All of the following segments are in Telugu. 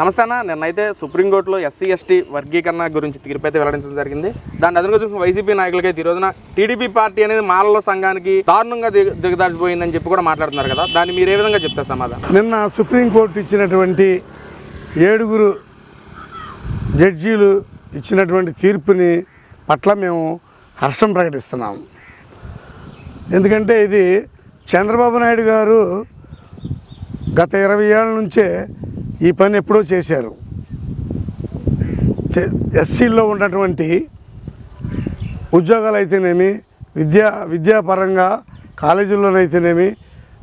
నమస్తే అన్న నిన్నైతే సుప్రీంకోర్టులో ఎస్సీ ఎస్టీ వర్గీకరణ గురించి తీర్పు అయితే వెల్లడించడం జరిగింది. దాన్ని అదునుగా చూసిన వైసీపీ నాయకులకైతే ఈ రోజున టీడీపీ పార్టీ అనేది మాలలో సంఘానికి దారుణంగా దిగదార్చిపోయిందని చెప్పి కూడా మాట్లాడుతున్నారు కదా. దాన్ని మీరు ఏ విధంగా చెప్తారు సమాధానం? నిన్న సుప్రీంకోర్టు ఇచ్చినటువంటి ఏడుగురు జడ్జీలు ఇచ్చినటువంటి తీర్పుని పట్ల మేము హర్షం ప్రకటిస్తున్నాం. ఎందుకంటే ఇది చంద్రబాబు నాయుడు గారు గత ఇరవై ఏళ్ళ నుంచే ఈ పని ఎప్పుడో చేశారు. ఎస్సీల్లో ఉన్నటువంటి ఉద్యోగాలు అయితేనేమి విద్యా విద్యాపరంగా కాలేజీల్లోనైతేనేమి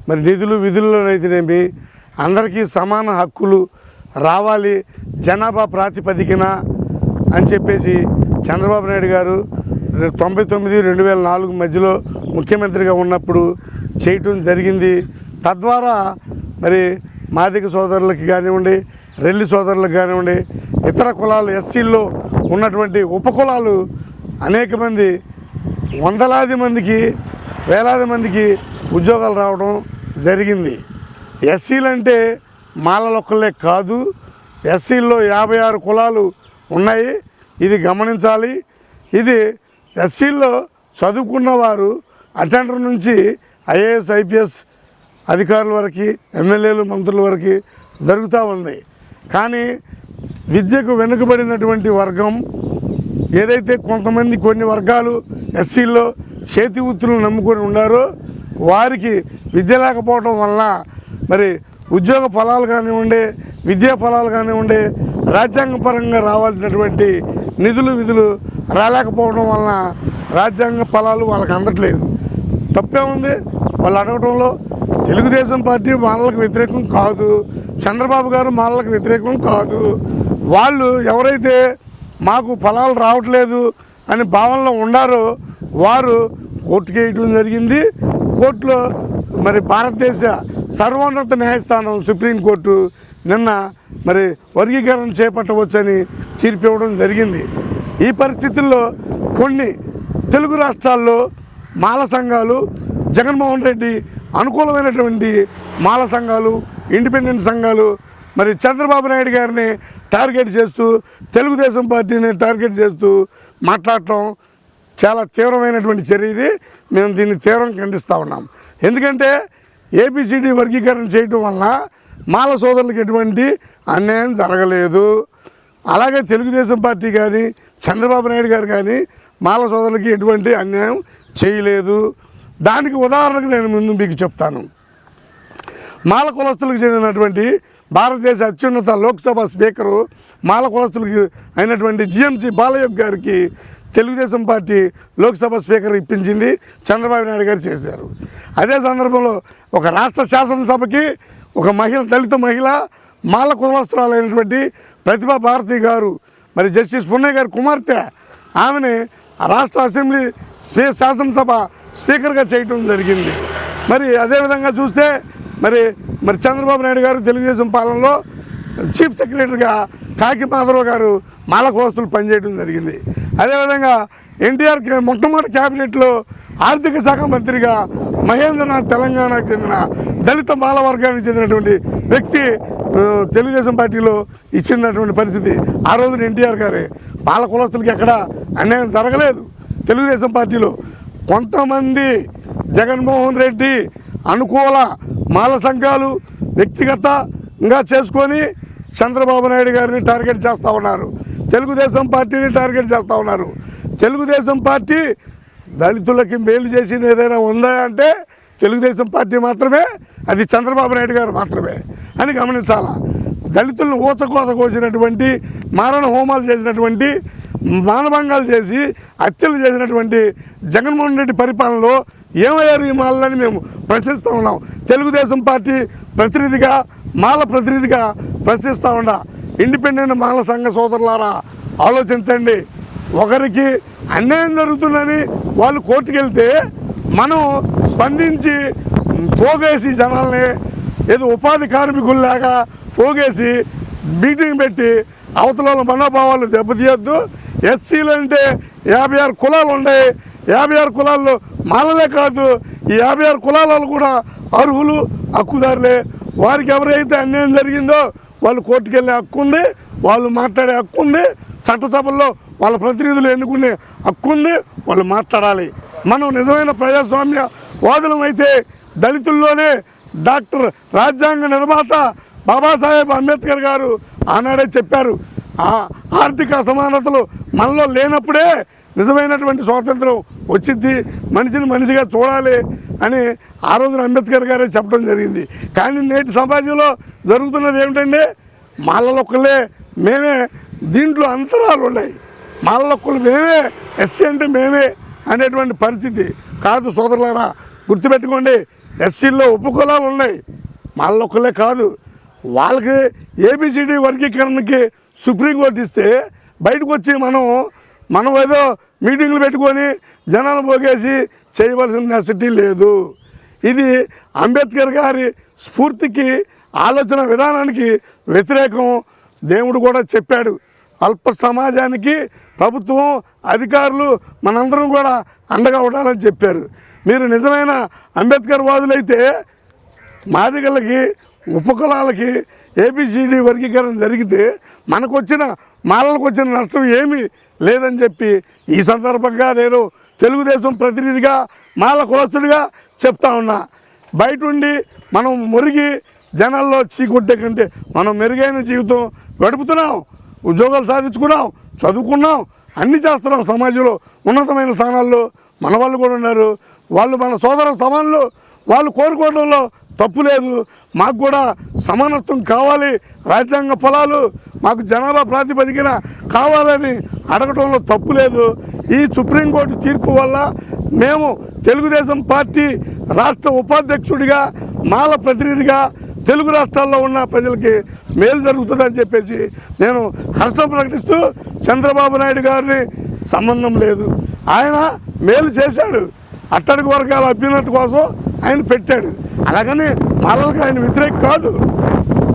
మరి నిధులు విధుల్లోనైతేనేమి అందరికీ సమాన హక్కులు రావాలి జనాభా ప్రాతిపదికన అని చెప్పేసి చంద్రబాబు నాయుడు గారు తొంభై తొమ్మిది రెండు వేల నాలుగు మధ్యలో ముఖ్యమంత్రిగా ఉన్నప్పుడు చేయటం జరిగింది. తద్వారా మరి మాదిక సోదరులకి కానివ్వండి రెల్లి సోదరులకు కానివ్వండి ఇతర కులాలు ఎస్సీల్లో ఉన్నటువంటి ఉపకులాలు అనేక మంది వందలాది మందికి వేలాది మందికి ఉద్యోగాలు రావడం జరిగింది. ఎస్సీలు అంటే మాలలొక్కలే కాదు ఎస్సీల్లో యాభై ఆరు కులాలు ఉన్నాయి. ఇది గమనించాలి. ఇది ఎస్సీల్లో చదువుకున్న వారు అటెండర్ నుంచి ఐఏఎస్ ఐపీఎస్ అధికారుల వరకు ఎమ్మెల్యేలు మంత్రుల వరకు జరుగుతూ ఉన్నాయి. కానీ విద్యకు వెనుకబడినటువంటి వర్గం ఏదైతే కొంతమంది కొన్ని వర్గాలు ఎస్సీల్లో చేతి వృత్తులను నమ్ముకొని ఉన్నారో వారికి విద్య లేకపోవడం వలన మరి ఉద్యోగ ఫలాలు కానివ్వండి విద్యా ఫలాలు కానివ్వండి రాజ్యాంగపరంగా రావాల్సినటువంటి నిధులు విధులు రాలేకపోవడం వలన రాజ్యాంగ ఫలాలు వాళ్ళకి అందట్లేదు. తప్పే ఉంది. వాళ్ళు అడగటంలో తెలుగుదేశం పార్టీ మాలలకు వ్యతిరేకం కాదు. చంద్రబాబు గారు మాలలకు వ్యతిరేకం కాదు. వాళ్ళు ఎవరైతే మాకు ఫలాలు రావట్లేదు అని భావనలో ఉన్నారో వారు కోర్టుకి వేయటం జరిగింది. కోర్టులో మరి భారతదేశ సర్వోన్నత న్యాయస్థానం సుప్రీంకోర్టు నిన్న మరి వర్గీకరణ చేపట్టవచ్చని తీర్పు ఇవ్వడం జరిగింది. ఈ పరిస్థితుల్లో కొన్ని తెలుగు రాష్ట్రాల్లో మాల సంఘాలు జగన్మోహన్ రెడ్డి అనుకూలమైనటువంటి మాల సంఘాలు ఇండిపెండెంట్ సంఘాలు మరి చంద్రబాబు నాయుడు గారిని టార్గెట్ చేస్తూ తెలుగుదేశం పార్టీని టార్గెట్ చేస్తూ మాట్లాడటం చాలా తీవ్రమైనటువంటి చర్య ఇది. మేము దీన్ని తీవ్రంగా ఖండిస్తూ ఉన్నాం. ఎందుకంటే ఏబిసిడి వర్గీకరణ చేయటం వలన మాల సోదరులకు ఎటువంటి అన్యాయం జరగలేదు. అలాగే తెలుగుదేశం పార్టీ కానీ చంద్రబాబు నాయుడు గారు కానీ మాల సోదరులకి ఎటువంటి అన్యాయం చేయలేదు. దానికి ఉదాహరణకు నేను ముందు మీకు చెప్తాను. మాల కులస్తులకు చెందినటువంటి భారతదేశ అత్యున్నత లోక్సభ స్పీకరు మాల కులస్తులకు అయినటువంటి GMC Balayya garu Telugu Desam party Lok Sabha speaker ఇప్పించింది Chandrababu Naidu garu చేశారు. అదే సందర్భంలో ఒక రాష్ట్ర శాసనసభకి ఒక మహిళ దళిత మహిళ మాల కులస్తురాలైనటువంటి ప్రతిభా భారతి గారు మరి జస్టిస్ పున్నయ్య గారి కుమార్తె ఆమెని రాష్ట్ర అసెంబ్లీ స్పీ శాసనసభ స్పీకర్గా చేయటం జరిగింది. మరి అదేవిధంగా చూస్తే మరి మరి చంద్రబాబు నాయుడు గారు తెలుగుదేశం పాలనలో చీఫ్ సెక్రటరీగా కాకి మాధవరావు గారు మాల కోస్తులు పనిచేయడం జరిగింది అదేవిధంగా ఎన్టీఆర్ మొట్టమొదటి క్యాబినెట్లో ఆర్థిక శాఖ మంత్రిగా మహేంద్రనాథ్ తెలంగాణకు చెందిన దళిత మాల వర్గానికి చెందినటువంటి వ్యక్తి తెలుగుదేశం పార్టీలో ఇచ్చినటువంటి పరిస్థితి. ఆ రోజున ఎన్టీఆర్ గారే బాల కులస్తులకి ఎక్కడ అన్యాయం జరగలేదు. తెలుగుదేశం పార్టీలో కొంతమంది జగన్మోహన్ రెడ్డి అనుకూల మాల సంఘాలు వ్యక్తిగతంగా చేసుకొని చంద్రబాబు నాయుడు గారిని టార్గెట్ చేస్తూ ఉన్నారు. తెలుగుదేశం పార్టీని టార్గెట్ చేస్తూ ఉన్నారు. తెలుగుదేశం పార్టీ దళితులకి మేలు చేసింది ఏదైనా ఉందా అంటే తెలుగుదేశం పార్టీ మాత్రమే అది చంద్రబాబు నాయుడు గారు మాత్రమే అని గమనించాలా? దళితులను ఊచకోత కోసినటువంటి మారణ హోమాలు చేసినటువంటి మానభంగాలు చేసి హత్యలు చేసినటువంటి జగన్మోహన్ రెడ్డి పరిపాలనలో ఏమయ్యారు ఈ మాలని మేము ప్రశ్నిస్తూ ఉన్నాం. తెలుగుదేశం పార్టీ ప్రతినిధిగా మాల ప్రతినిధిగా ప్రశ్నిస్తూ ఉన్నా. ఇండిపెండెంట్ మాల సంఘ సోదరులారా ఆలోచించండి. ఒకరికి అన్యాయం జరుగుతుందని వాళ్ళు కోర్టుకు వెళ్తే మనం స్పందించి పోగేసి జనాల్ని ఏదో ఉపాధి కార్మికుల్లాగా పోగేసి మీటింగ్ పెట్టి అవతల మనోభావాలు దెబ్బతీయొద్దు. ఎస్సీలు అంటే యాభై ఆరు కులాలు ఉన్నాయి. యాభై ఆరు కులాల్లో మాలలే కాదు ఈ యాభై ఆరు కులాలలో కూడా అర్హులు హక్కుదారులే. వారికి ఎవరైతే అన్యాయం జరిగిందో వాళ్ళు కోర్టుకు వెళ్ళే హక్కు ఉంది వాళ్ళు మాట్లాడే హక్కు ఉంది చట్టసభల్లో వాళ్ళ ప్రతినిధులు ఎన్నుకునే హక్కు ఉంది వాళ్ళు మాట్లాడాలి. మనం నిజమైన ప్రజాస్వామ్య వాదులం అయితే దళితుల్లోనే డాక్టర్ రాజ్యాంగ నిర్మాత బాబాసాహెబ్ అంబేద్కర్ గారు ఆనాడే చెప్పారు. ఆ ఆర్థిక అసమానతలు మనలో లేనప్పుడే నిజమైనటువంటి స్వాతంత్రం వచ్చింది మనిషిని మనిషిగా చూడాలి అని ఆ రోజున అంబేద్కర్ గారే చెప్పడం జరిగింది. కానీ నేటి సమాజంలో జరుగుతున్నది ఏమిటంటే మాలలొక్కలే మేమే దీంట్లో అంతరాలు ఉన్నాయి. మాలకులు మేమే ఎస్సీ అంటే మేమే అనేటువంటి పరిస్థితి కాదు సోదరులారా. గుర్తుపెట్టుకోండి ఎస్సీల్లో ఉపకులాలు ఉన్నాయి. మాలకులే కాదు. వాళ్ళకి ఏబిసిడి వర్గీకరణకి సుప్రీంకోర్టు ఇస్తే బయటకు వచ్చి మనం మనం ఏదో మీటింగ్లు పెట్టుకొని జనాలు పోగేసి చేయవలసిన నెసిటీ లేదు. ఇది అంబేద్కర్ గారి స్ఫూర్తికి ఆలోచన విధానానికి వ్యతిరేకం దేవుడు కూడా చెప్పాడు. అల్ప సమాజానికి ప్రభుత్వం అధికారులు మనందరం కూడా అండగా ఉండాలని చెప్పారు. మీరు నిజమైన అంబేద్కర్ వాదులైతే మాదిగలకి ఉపకులాలకి ఏబిసిడి వర్గీకరణ జరిగితే మనకు వచ్చిన మాలలకు వచ్చిన నష్టం ఏమీ లేదని చెప్పి ఈ సందర్భంగా నేను తెలుగుదేశం ప్రతినిధిగా మాల కులస్తుడిగా చెప్తా ఉన్నా. బయట ఉండి మనం మురిగి జనాల్లో చీకొట్టే కంటే మనం మెరుగైన జీవితం గడుపుతున్నాం. ఉద్యోగాలు సాధించుకున్నాం చదువుకున్నాం అన్నీ చేస్తున్నాం సమాజంలో. ఉన్నతమైన స్థానాల్లో మన వాళ్ళు కూడా ఉన్నారు. వాళ్ళు మన సోదర సమానులు. వాళ్ళు కోరుకోవడంలో తప్పు లేదు. మాకు కూడా సమానత్వం కావాలి. రాజ్యాంగ ఫలాలు మాకు జనాభా ప్రాతిపదికన కావాలని అడగటంలో తప్పు లేదు. ఈ సుప్రీంకోర్టు తీర్పు వల్ల మేము తెలుగుదేశం పార్టీ రాష్ట్ర ఉపాధ్యక్షుడిగా మాల ప్రతినిధిగా తెలుగు రాష్ట్రాల్లో ఉన్న ప్రజలకి మేలు జరుగుతుందని చెప్పేసి నేను హర్షం ప్రకటిస్తూ చంద్రబాబు నాయుడు గారిని సంబంధం లేదు. ఆయన మేలు చేశాడు. అట్టడుగు వర్గాల అభ్యున్నతి కోసం ఆయన పెట్టాడు. అలాగని మాలలకు ఆయన వ్యతిరేక కాదు.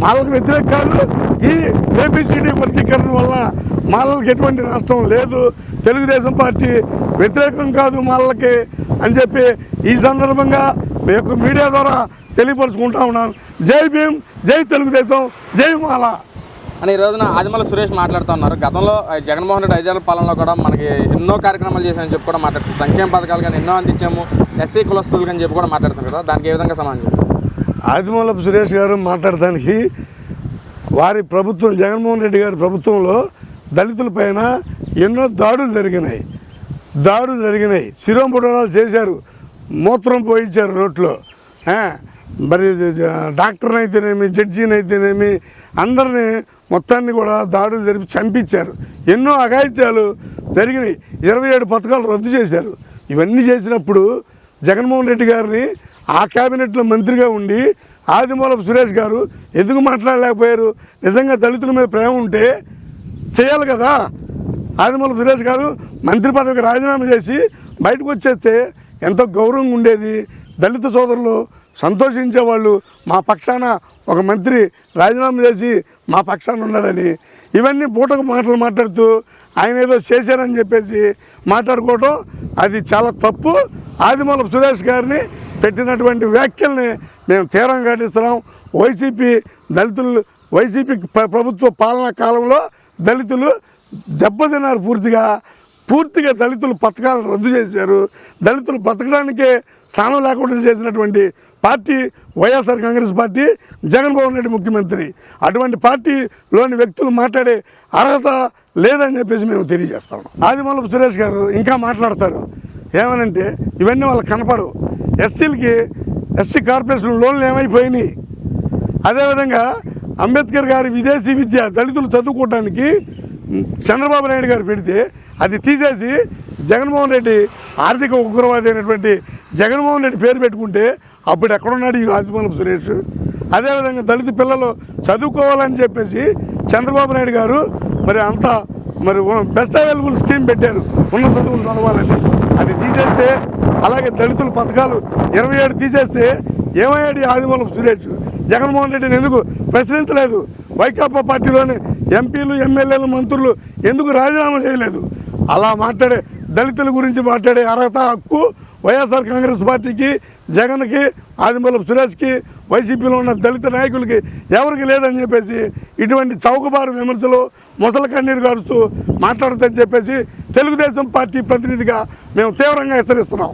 మాలలకు వ్యతిరేక కాదు. ఈ ఏపీసీడీ వర్గీకరణ వల్ల మాలలకు ఎటువంటి నష్టం లేదు. తెలుగుదేశం పార్టీ వ్యతిరేకం కాదు మాలకి అని చెప్పి ఈ సందర్భంగా మీ యొక్క మీడియా ద్వారా తెలియపరుచుకుంటా ఉన్నాను. జై భీమ్ జై తెలుగుదేశం జై మాల. అని ఈ రోజున ఆదిమల సురేష్ మాట్లాడుతూ ఉన్నారు. గతంలో జగన్మోహన్ రెడ్డి ఐదేళ్ళ పాలనలో కూడా మనకి ఎన్నో కార్యక్రమాలు చేశామని చెప్పి కూడా మాట్లాడుతారు సంక్షేమ పథకాలు కానీ ఎన్నో అందించాము. ఎస్సీ కులస్తులు అని చెప్పి కూడా మాట్లాడుతున్నారు కదా. దానికి ఏ విధంగా సమాధానం? ఆదిమూలపు సురేష్ గారు మాట్లాడటానికి వారి ప్రభుత్వం జగన్మోహన్ రెడ్డి గారి ప్రభుత్వంలో దళితుల పైన ఎన్నో దాడులు జరిగినాయి. దాడులు జరిగినాయి. శిరోంపుటనాలు చేశారు. మూత్రం పోయించారు నోట్లో. మరి డాక్టర్ని అయితేనేమి జడ్జిని అయితేనేమి అందరినీ మొత్తాన్ని కూడా దాడులు జరిపి చంపించారు. ఎన్నో అఘాయిత్యాలు జరిగినాయి. ఇరవై ఏడు పథకాలు రద్దు చేశారు. ఇవన్నీ చేసినప్పుడు జగన్మోహన్ రెడ్డి గారిని ఆ క్యాబినెట్లో మంత్రిగా ఉండి ఆదిమూలపు సురేష్ గారు ఎందుకు మాట్లాడలేకపోయారు? నిజంగా దళితుల మీద ప్రేమ ఉంటే చేయాలి కదా? ఆదిమూలపు సురేష్ గారు మంత్రి పదవికి రాజీనామా చేసి బయటకు వచ్చేస్తే ఎంతో గౌరవంగా ఉండేది దళిత సోదరులు సంతోషించేవాళ్ళు మా పక్షాన ఒక మంత్రి రాజీనామా చేసి మా పక్షాన ఉన్నాడని. ఇవన్నీ పూటకు మాటలు మాట్లాడుతూ ఆయన ఏదో చేశారని చెప్పేసి మాట్లాడుకోవటం అది చాలా తప్పు. ఆదిమూలపు సురేష్ గారిని పెట్టినటువంటి వ్యాఖ్యల్ని మేము తీవ్రంగా ఖండిస్తున్నాం. వైసీపీ దళితులు వైసీపీ ప్రభుత్వ పాలనా కాలంలో దళితులు దెబ్బతిన్నారు పూర్తిగా. పూర్తిగా దళితులు పథకాలను రద్దు చేశారు. దళితులు బతకడానికే స్థానం లేకుండా చేసినటువంటి పార్టీ వైఎస్ఆర్ కాంగ్రెస్ పార్టీ జగన్మోహన్ రెడ్డి ముఖ్యమంత్రి. అటువంటి పార్టీలోని వ్యక్తులు మాట్లాడే అర్హత లేదని చెప్పేసి మేము తెలియజేస్తాం ఆదిమూలపు సురేష్ గారు ఇంకా మాట్లాడతారు. ఏమనంటే ఇవన్నీ వాళ్ళకి కనపడవు. ఎస్సీలకి ఎస్సీ కార్పొరేషన్ లోన్లు ఏమైపోయినాయి. అదేవిధంగా అంబేద్కర్ గారి విదేశీ విద్య దళితులు చదువుకోవడానికి చంద్రబాబు నాయుడు గారు పెడితే అది తీసేసి జగన్మోహన్ రెడ్డి ఆర్థిక ఉగ్రవాది అయినటువంటి జగన్మోహన్ రెడ్డి పేరు పెట్టుకుంటే అప్పుడు ఎక్కడున్నాడు ఈ ఆదిమూలపు సురేష్? అదేవిధంగా దళిత పిల్లలు చదువుకోవాలని చెప్పేసి చంద్రబాబు నాయుడు గారు మరి అంత మరి బెస్ట్ అవైలబుల్ స్కీమ్ పెట్టారు. ఉన్న చదువులు చదవాలని. అది తీసేస్తే అలాగే దళితుల పథకాలు ఇరవై ఏడు తీసేస్తే ఏమయ్యాడు ఈ ఆదిమూలపు సురేష్? జగన్మోహన్ రెడ్డిని ఎందుకు ప్రశ్నించలేదు? వైకాపా పార్టీలోని ఎంపీలు ఎమ్మెల్యేలు మంత్రులు ఎందుకు రాజీనామా చేయలేదు? అలా మాట్లాడే దళితుల గురించి మాట్లాడే అర్హత హక్కు వైఎస్ఆర్ కాంగ్రెస్ పార్టీకి జగన్కి ఆదిమూలపు సురేష్కి వైసీపీలో ఉన్న దళిత నాయకులకి ఎవరికి లేదని చెప్పేసి ఇటువంటి చౌకబారు విమర్శలు ముసలి కన్నీరు కారుస్తూ మాట్లాడదని చెప్పేసి తెలుగుదేశం పార్టీ ప్రతినిధిగా మేము తీవ్రంగా హెచ్చరిస్తున్నాం.